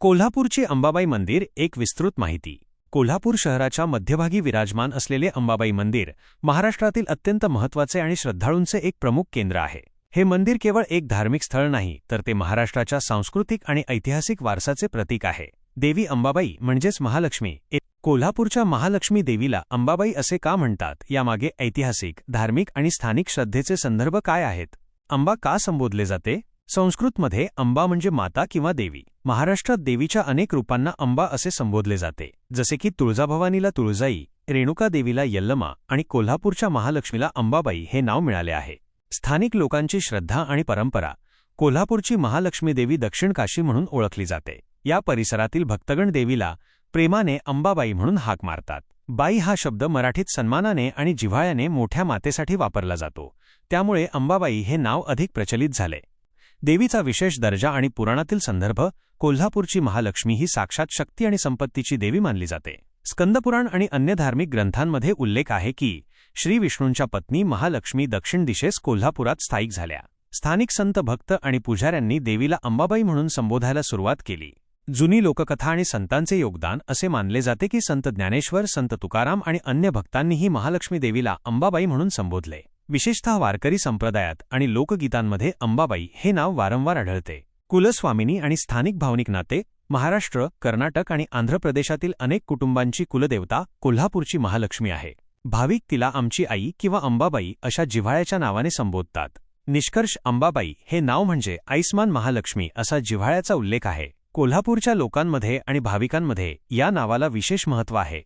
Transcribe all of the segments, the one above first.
कोल्हापूरचे अंबाबाई मंदिर एक विस्तृत माहिती. कोल्हापूर शहराच्या मध्यभागी विराजमान असलेले अंबाबाई मंदिर महाराष्ट्रातील अत्यंत महत्त्वाचे आणि श्रद्धाळूंचे एक प्रमुख केंद्र आहे. हे मंदिर केवळ एक धार्मिक स्थळ नाही तर ते महाराष्ट्राच्या सांस्कृतिक आणि ऐतिहासिक वारसाचे प्रतीक आहे. देवी अंबाबाई म्हणजेच महालक्ष्मी. कोल्हापूरच्या महालक्ष्मी देवीला अंबाबाई असे का म्हणतात? यामागे ऐतिहासिक धार्मिक आणि स्थानिक श्रद्धेचे संदर्भ काय आहेत? अंबा का संबोधले जाते? संस्कृतमध्ये अंबा म्हणजे माता किंवा देवी. महाराष्ट्रात देवीच्या अनेक रूपांना अंबा असे संबोधले जाते जसे की तुळजाभवानीला तुळजाई रेणुका देवीला यल्लमा आणि कोल्हापूरच्या महालक्ष्मीला अंबाबाई हे नाव मिळाले आहे. स्थानिक लोकांची श्रद्धा आणि परंपरा कोल्हापूरची महालक्ष्मी देवी दक्षिण काशी म्हणून ओळखली जाते. या परिसरातील भक्तगण देवीला प्रेमाने अंबाबाई म्हणून हाक मारतात. बाई हा शब्द मराठीत सन्मानाने आणि जिव्हाळ्याने मोठ्या मातेसाठी वापरला जातो. त्यामुळे अंबाबाई हे नाव अधिक प्रचलित झाले. देवीचा विशेष दर्जा आणि पुराणातील संदर्भ कोल्हापूरची महालक्ष्मी ही साक्षात शक्ती आणि संपत्तीची देवी मानली जाते. स्कंदपुराण आणि अन्य धार्मिक ग्रंथांमध्ये उल्लेख आहे की श्री विष्णूंच्या पत्नी महालक्ष्मी दक्षिण दिशेस कोल्हापुरात स्थायिक झाल्या. स्थानिक संत भक्त आणि पुजाऱ्यांनी देवीला अंबाबाई म्हणून संबोधायला सुरुवात केली. जुनी लोककथा आणि संतांचे योगदान असे मानले जाते की संत ज्ञानेश्वर संत तुकाराम आणि अन्य भक्तांनीही महालक्ष्मी देवीला अंबाबाई म्हणून संबोधले. विशेषतः वारकरी संप्रदायात आणि लोकगीतांमध्ये अंबाबाई हे नाव वारंवार आढळते. कुलस्वामिनी आणि स्थानिक भावनिक नाते महाराष्ट्र कर्नाटक आणि आंध्र प्रदेशातील अनेक कुटुंबांची कुलदेवता कोल्हापूरची महालक्ष्मी आहे. भाविक तिला आमची आई किंवा अंबाबाई अशा जिव्हाळ्याच्या नावाने संबोधतात. निष्कर्ष अंबाबाई हे नाव म्हणजे आईस्मान महालक्ष्मी असा जिव्हाळ्याचा उल्लेख आहे. कोल्हापूरच्या लोकांमध्ये आणि भाविकांमध्ये या नावाला विशेष महत्त्व आहे.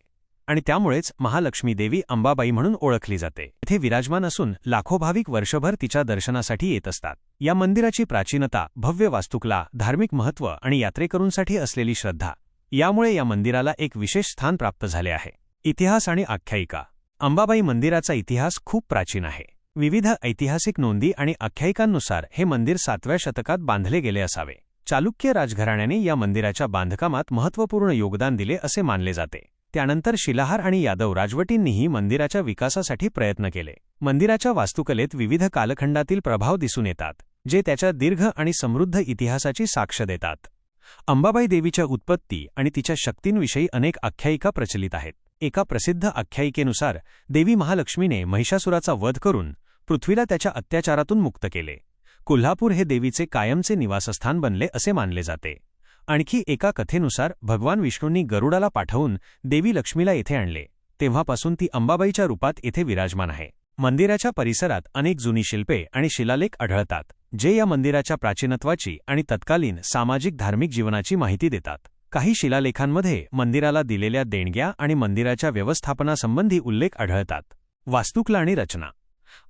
आणि त्यामुळेच महालक्ष्मी देवी अंबाबाई म्हणून ओळखली जाते. इथे विराजमान असून लाखो भाविक वर्षभर तिच्या दर्शनासाठी येत असतात. या मंदिराची प्राचीनता भव्य वास्तुकला धार्मिक महत्त्व आणि यात्रेकरूंसाठी असलेली श्रद्धा यामुळे या मंदिराला एक विशेष स्थान प्राप्त झाले आहे. इतिहास आणि आख्यायिका. अंबाबाई मंदिराचा इतिहास खूप प्राचीन आहे. विविध ऐतिहासिक नोंदी आणि आख्यायिकांनुसार हे मंदिर सातव्या शतकात बांधले गेले असावे. चालुक्य राजघराण्याने या मंदिराच्या बांधकामात महत्त्वपूर्ण योगदान दिले असे मानले जाते. त्यानंतर शिलाहार आणि यादव राजवटींनीही मंदिराच्या विकासासाठी प्रयत्न केले. मंदिराच्या वास्तुकलेत विविध कालखंडातील प्रभाव दिसून येतात जे त्याच्या दीर्घ आणि समृद्ध इतिहासाची साक्ष देतात. अंबाबाई देवीच्या उत्पत्ती आणि तिच्या शक्तींविषयी अनेक आख्यायिका प्रचलित आहेत. एका प्रसिद्ध आख्यायिकेनुसार देवी महालक्ष्मीने महिषासुराचा वध करून पृथ्वीला त्याच्या अत्याचारातून मुक्त केले. कोल्हापूर हे देवीचे कायमचे निवासस्थान बनले असे मानले जाते. आणखी एका कथेनुसार भगवान विष्णूंनी गरुडाला पाठवून देवी लक्ष्मीला येथे आणले. तेव्हापासून ती अंबाबाईच्या रूपात येथे विराजमान आहे. मंदिराच्या परिसरात अनेक जुनी शिल्पे आणि शिलालेख आढळतात जे या मंदिराच्या प्राचीनत्वाची आणि तत्कालीन सामाजिक धार्मिक जीवनाची माहिती देतात. काही शिलालेखांमध्ये मंदिराला दिलेल्या देणग्या आणि मंदिराच्या व्यवस्थापनासंबंधी उल्लेख आढळतात. वास्तुकला आणि रचना.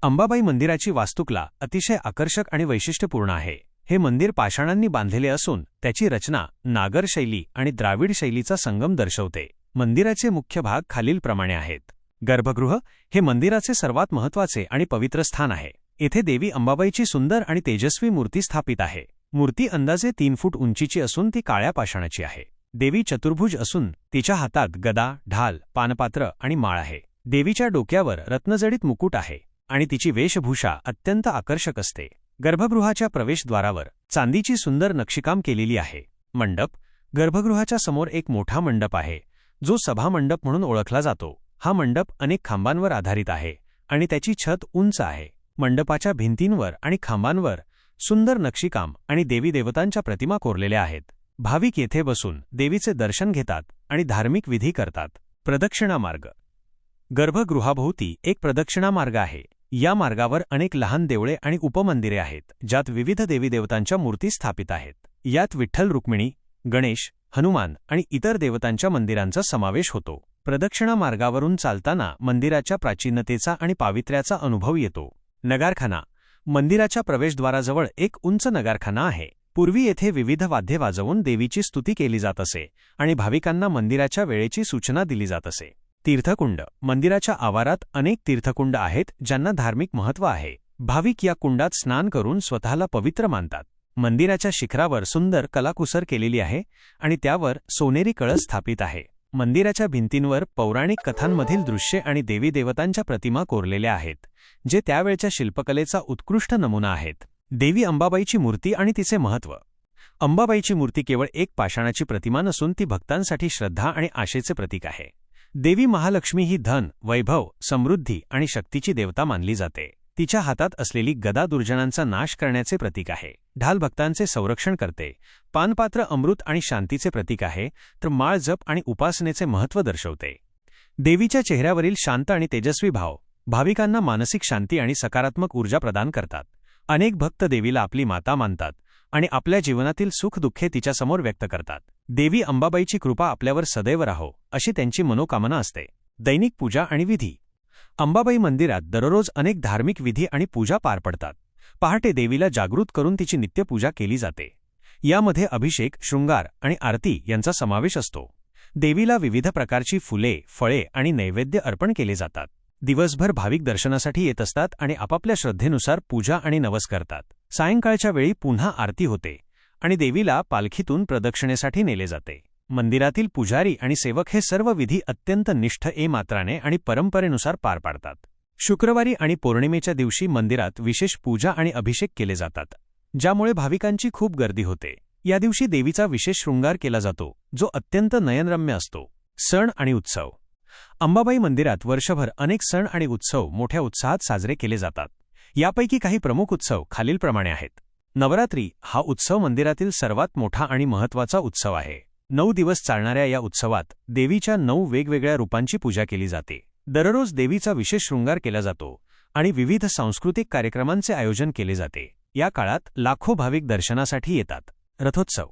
अंबाबाई मंदिराची वास्तुकला अतिशय आकर्षक आणि वैशिष्ट्यपूर्ण आहे. हे मंदिर पाषाणांनी बांधलेले असून त्याची रचना नागर शैली आणि द्राविड शैलीचा संगम दर्शवते. मंदिराचे मुख्य भाग खालीलप्रमाणे आहेत. गर्भगृह हे मंदिराचे सर्वात महत्त्वाचे आणि पवित्र स्थान आहे. येथे देवी अंबाबाईची सुंदर आणि तेजस्वी मूर्ती स्थापित आहे. मूर्ती अंदाजे तीन फूट उंचीची असून ती काळ्या पाषाणाची आहे. देवी चतुर्भुज असून तिच्या हातात गदा ढाल पानपात्र आणि माळ आहे. देवीच्या डोक्यावर रत्नजडित मुकुट आहे आणि तिची वेशभूषा अत्यंत आकर्षक असते. गर्भगृहाच्या प्रवेशद्वारावर चांदीची सुंदर नक्षीकाम केलेली आहे. मंडप गर्भगृहाच्या समोर एक मोठा मंडप आहे जो सभामंडप म्हणून ओळखला जातो. हा मंडप अनेक खांबांवर आधारित आहे आणि त्याची छत उंच आहे. मंडपाच्या भिंतींवर आणि खांबांवर सुंदर नक्षीकाम आणि देवी देवतांच्या प्रतिमा कोरलेल्या आहेत. भाविक येथे बसून देवीचे दर्शन घेतात आणि धार्मिक विधी करतात. प्रदक्षिणा मार्ग गर्भगृहाभोवती एक प्रदक्षिणा मार्ग आहे. या मार्गावर अनेक लहान देवळे आणि उपमंदिरे आहेत ज्यात विविध देवीदेवतांच्या मूर्ती स्थापित आहेत. यात विठ्ठल रुक्मिणी गणेश हनुमान आणि इतर देवतांच्या मंदिरांचा समावेश होतो. प्रदक्षिणा मार्गावरून चालताना मंदिराच्या प्राचीनतेचा आणि पावित्र्याचा अनुभव येतो. नगारखाना मंदिराच्या प्रवेशद्वाराजवळ एक उंच नगारखाना आहे. पूर्वी येथे विविध वाद्ये वाजवून देवीची स्तुती केली जात असे आणि भाविकांना मंदिराच्या वेळेची सूचना दिली जात असे. तीर्थकुंड. मंदिराच्या आवारात अनेक तीर्थकुंड आहेत ज्यांना धार्मिक महत्त्व आहे. भाविक या कुंडात स्नान करून स्वतःला पवित्र मानतात. मंदिराच्या शिखरावर सुंदर कलाकुसर केलेली आहे आणि त्यावर सोनेरी कळस स्थापित आहे. मंदिराच्या भिंतींवर पौराणिक कथांमधील दृश्ये आणि देवी देवतांच्या प्रतिमा कोरलेल्या आहेत जे त्यावेळच्या शिल्पकलेचा उत्कृष्ट नमुना आहेत. देवी अंबाबाईची मूर्ती आणि तिचे महत्त्व. अंबाबाईची मूर्ती केवळ एक पाषाणाची प्रतिमा नसून ती भक्तांसाठी श्रद्धा आणि आशेचे प्रतीक आहे. देवी महालक्ष्मी ही धन वैभव समृद्धी आणि शक्तीची देवता मानली जाते. तिच्या हातात असलेली गदा दुर्जनांचा नाश करण्याचे प्रतीक आहे. ढाल भक्तांचे संरक्षण करते. पानपात्र अमृत आणि शांतीचे प्रतीक आहे तर माळ जप आणि उपासनेचे महत्त्व दर्शवते. देवीच्या चेहऱ्यावरील शांत आणि तेजस्वी भाव भाविकांना मानसिक शांती आणि सकारात्मक ऊर्जा प्रदान करतात. अनेक भक्त देवीला आपली माता मानतात. आणि आपल्या जीवनातील सुखदुःखे तिच्यासमोर व्यक्त करतात. देवी अंबाबाईची कृपा आपल्यावर सदैव राहो अशी त्यांची मनोकामना असते. दैनिक पूजा आणि विधी. अंबाबाई मंदिरात दररोज अनेक धार्मिक विधी आणि पूजा पार पडतात. पहाटे देवीला जागृत करून तिची नित्यपूजा केली जाते. यामध्ये अभिषेक शृंगार आणि आरती यांचा समावेश असतो. देवीला विविध प्रकारची फुले फळे आणि नैवेद्य अर्पण केले जातात. दिवसभर भाविक दर्शनासाठी येत असतात आणि आपापल्या श्रद्धेनुसार पूजा आणि नवस करतात. सायंकाळच्या वेळी पुन्हा आरती होते आणि देवीला पालखीतून प्रदक्षिणेसाठी नेले जाते. मंदिरातील पुजारी आणि सेवक हे सर्व विधी अत्यंत निष्ठ ए मात्राने आणि परंपरेनुसार पार पाडतात. शुक्रवारी आणि पौर्णिमेच्या दिवशी मंदिरात विशेष पूजा आणि अभिषेक केले जातात ज्यामुळे भाविकांची खूप गर्दी होते. या दिवशी देवीचा विशेष शृंगार केला जातो जो अत्यंत नयनरम्य असतो. सण आणि उत्सव. अंबाबाई मंदिरात वर्षभर अनेक सण आणि उत्सव मोठ्या उत्साहात साजरे केले जातात. यापैकी काही प्रमुख उत्सव खालीलप्रमाणे आहेत. नवरात्री हा उत्सव मंदिरातील सर्वात मोठा आणि महत्त्वाचा उत्सव आहे. नऊ दिवस चालणाऱ्या या उत्सवात देवीच्या नऊ वेगवेगळ्या रूपांची पूजा केली जाते. दररोज देवीचा विशेष शृंगार केला जातो आणि विविध सांस्कृतिक कार्यक्रमांचे आयोजन केले जाते. या काळात लाखो भाविक दर्शनासाठी येतात. रथोत्सव.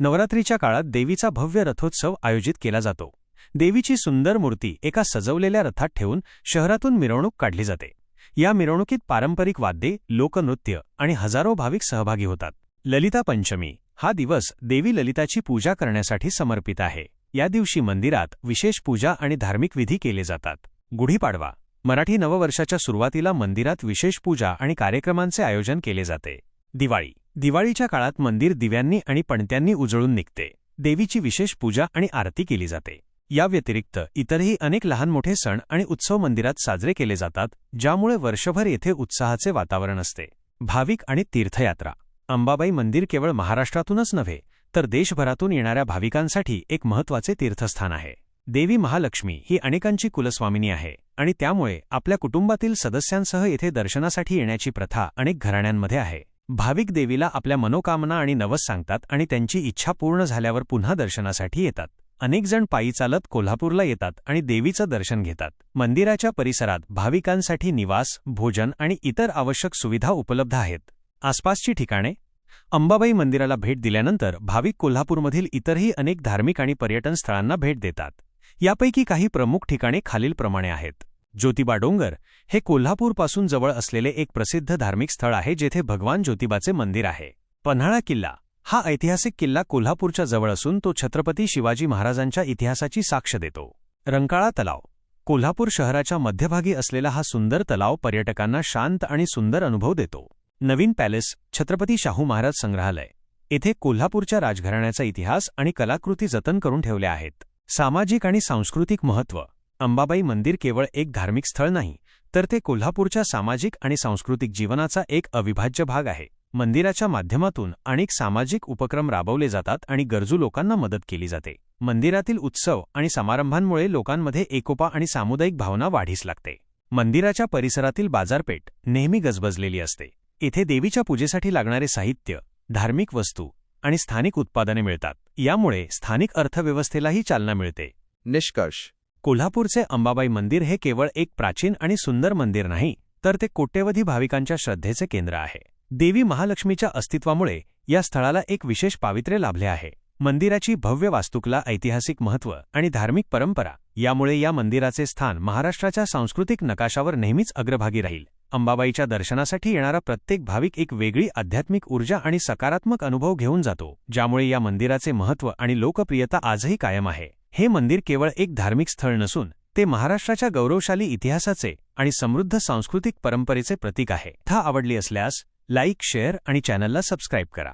नवरात्रीच्या काळात देवीचा भव्य रथोत्सव आयोजित केला जातो. देवीची सुंदर मूर्ती एका सजवलेल्या रथात ठेवून शहरातून मिरवणूक काढली जाते. या मिरवणुकीत पारंपरिक वाद्ये लोकनृत्य आणि हजारो भाविक सहभागी होतात. ललिता पंचमी हा दिवस देवी ललिताची पूजा करण्यासाठी समर्पित आहे. या दिवशी मंदिरात विशेष पूजा आणि धार्मिक विधी केले जातात. गुढीपाडवा मराठी नववर्षाच्या सुरुवातीला मंदिरात विशेष पूजा आणि कार्यक्रमांचे आयोजन केले जाते. दिवाळी दिवाळीच्या काळात मंदिर दिव्यांनी आणि पणत्यांनी उजळून निघते. देवीची विशेष पूजा आणि आरती केली जाते. या व्यतिरिक्त इतरही अनेक लहान मोठे सण आणि उत्सव मंदिरात साजरे केले जातात ज्यामुळे वर्षभर येथे उत्साहाचे वातावरण असते. भाविक आणि तीर्थयात्रा. अंबाबाई मंदिर केवळ महाराष्ट्रातूनच नव्हे तर देशभरातून येणाऱ्या भाविकांसाठी एक महत्त्वाचे तीर्थस्थान आहे. देवी महालक्ष्मी ही अनेकांची कुलस्वामिनी आहे आणि त्यामुळे आपल्या कुटुंबातील सदस्यांसह येथे दर्शनासाठी येण्याची प्रथा अनेक घराण्यांमध्ये आहे. भाविक देवीला आपल्या मनोकामना आणि नवस सांगतात आणि त्यांची इच्छा पूर्ण झाल्यावर पुन्हा दर्शनासाठी येतात. अनेक जण पायी चालत कोल्हापूरला येतात आणि देवीचं दर्शन घेतात. मंदिराच्या परिसरात भाविकांसाठी निवास भोजन आणि इतर आवश्यक सुविधा उपलब्ध आहेत. आसपासची ठिकाणे? अंबाबाई मंदिराला भेट दिल्यानंतर भाविक कोल्हापूरमधील इतरही अनेक धार्मिक आणि पर्यटन स्थळांना भेट देतात. यापैकी काही प्रमुख ठिकाणे खालीलप्रमाणे आहेत. ज्योतिबा डोंगर हे कोल्हापूरपासून जवळ असलेले एक प्रसिद्ध धार्मिक स्थळ आहे जेथे भगवान ज्योतिबाचे मंदिर आहे. पन्हाळा किल्ला हा ऐतिहासिक किल्ला कोल्हापूरच्या जवळ असून तो छत्रपती शिवाजी महाराजांच्या इतिहासाची साक्ष देतो. रंकाळा तलाव. कोल्हापूर शहराच्या मध्यभागी असलेला हा सुंदर तलाव पर्यटकांना शांत आणि सुंदर अनुभव देतो. नवीन पॅलेस छत्रपती शाहू महाराज संग्रहालय. येथे कोल्हापूरच्या राजघराण्याचा इतिहास आणि कलाकृती जतन करून ठेवल्या आहेत. सामाजिक आणि सांस्कृतिक महत्त्व अंबाबाई मंदिर केवळ एक धार्मिक स्थळ नाही तर ते कोल्हापूरच्या सामाजिक आणि सांस्कृतिक जीवनाचा एक अविभाज्य भाग आहे. मंदिराच्या माध्यमातून अनेक सामाजिक उपक्रम राबवले जातात आणि गरजू लोकांना मदत केली जाते. मंदिरातील उत्सव आणि समारंभांमुळे लोकांमध्ये एकोपा आणि सामुदायिक भावना वाढीस लागते. मंदिराच्या परिसरातील बाजारपेठ नेहमी गजबजलेली असते. येथे देवीच्या पूजेसाठी लागणारे साहित्य धार्मिक वस्तू आणि स्थानिक उत्पादने मिळतात. यामुळे स्थानिक अर्थव्यवस्थेलाही चालना मिळते. निष्कर्ष. कोल्हापूरचे अंबाबाई मंदिर हे केवळ एक प्राचीन आणि सुंदर मंदिर नाही तर ते कोट्यवधी भाविकांच्या श्रद्धेचे केंद्र आहे. देवी महालक्ष्मीच्या अस्तित्वामुळे या स्थळाला एक विशेष पावित्र्य लाभले आहे. मंदिराची भव्य वास्तुकला ऐतिहासिक महत्त्व आणि धार्मिक परंपरा यामुळे या मंदिराचे स्थान महाराष्ट्राच्या सांस्कृतिक नकाशावर नेहमीच अग्रभागी राहील. अंबाबाईच्या दर्शनासाठी येणारा प्रत्येक भाविक एक वेगळी आध्यात्मिक ऊर्जा आणि सकारात्मक अनुभव घेऊन जातो ज्यामुळे या मंदिराचे महत्त्व आणि लोकप्रियता आजही कायम आहे. हे मंदिर केवळ एक धार्मिक स्थळ नसून ते महाराष्ट्राच्या गौरवशाली इतिहासाचे आणि समृद्ध सांस्कृतिक परंपरेचे प्रतीक आहे. था आवडली असल्यास लाईक शेअर आणि चॅनलला सबस्क्राईब करा.